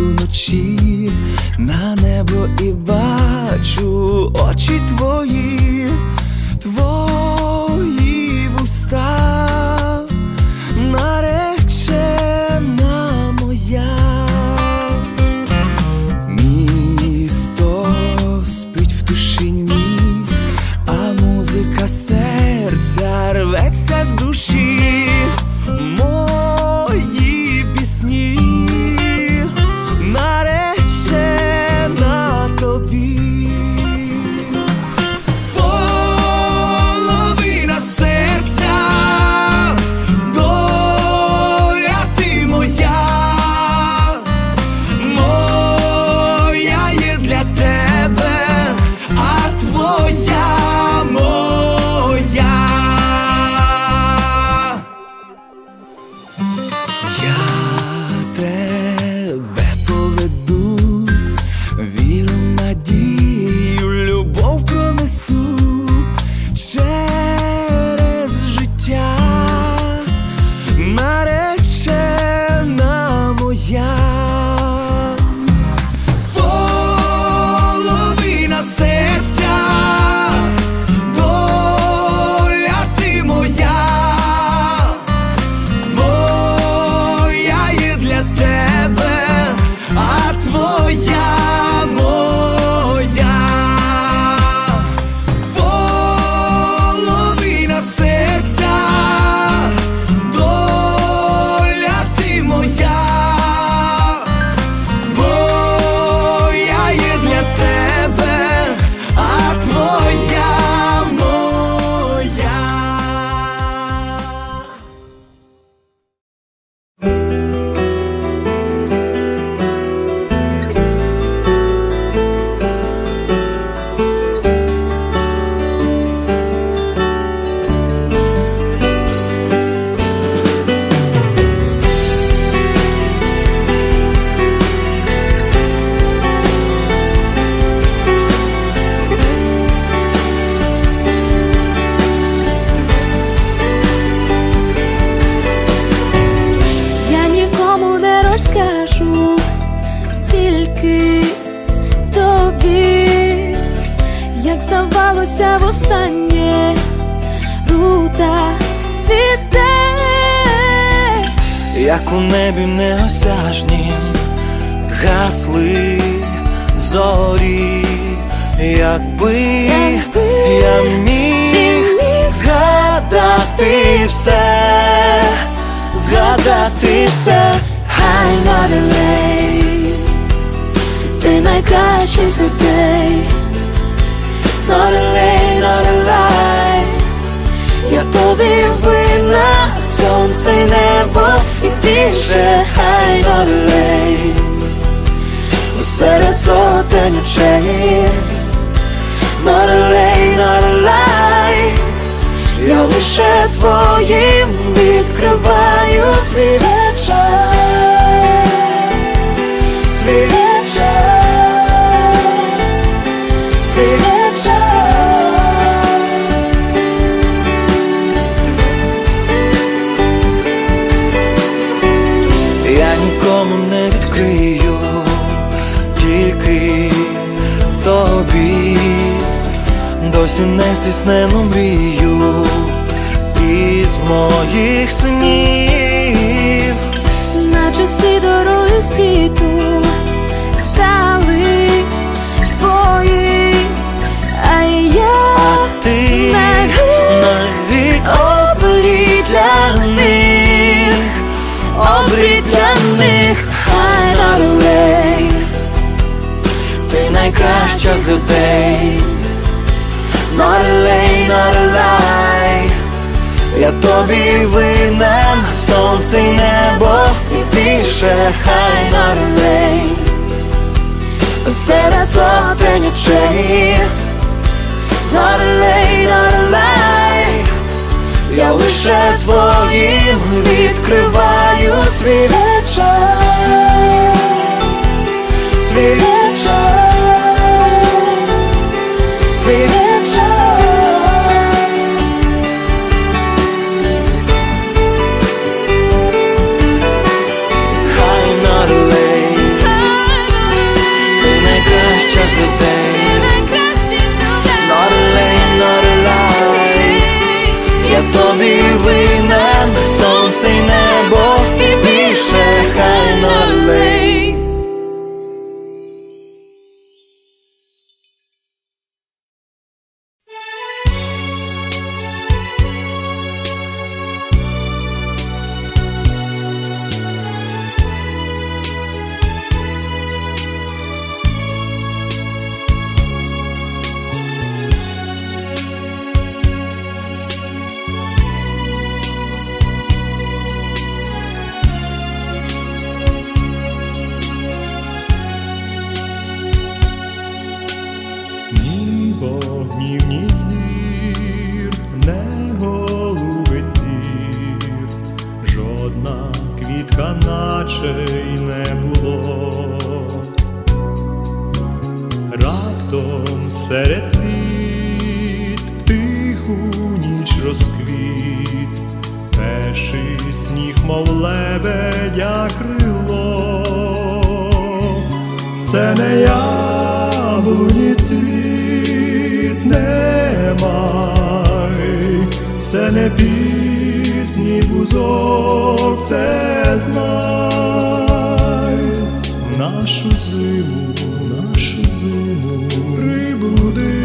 Уночі на небо і бачу очі твої, твої вуста, як здавалося востаннє, рута цвіте. як у небі неосяжнім гасли зорі, якби, Якби я міг міг згадати все, згадати все, Хай late Ти найкращий з людей Not a late, not a lie Я тобі винна Сонце й небо і більше Хай not late Серед сотень очей Not a late, not a lie я лише твоїм відкриваю свій вечір, досі не стіснену мрію із моїх снів. наче всі дороги світу стали твої, а я А ти навік обрій для них, обрій для них, хай нарулей, ти найкраща з людей. Not a lay, not a lie. Я тобі винен, сонце й небо і більше хай нарулей, серед сотень очей, not a lay, not a lie. я лише твоїм відкриваю свій серед квіт в тиху ніч розквіт, перший сніг, мов лебедя крило, це не яблуні цвіт, не май, це не пісні бузок, це знай. Нашу зиму, нашу зиму budu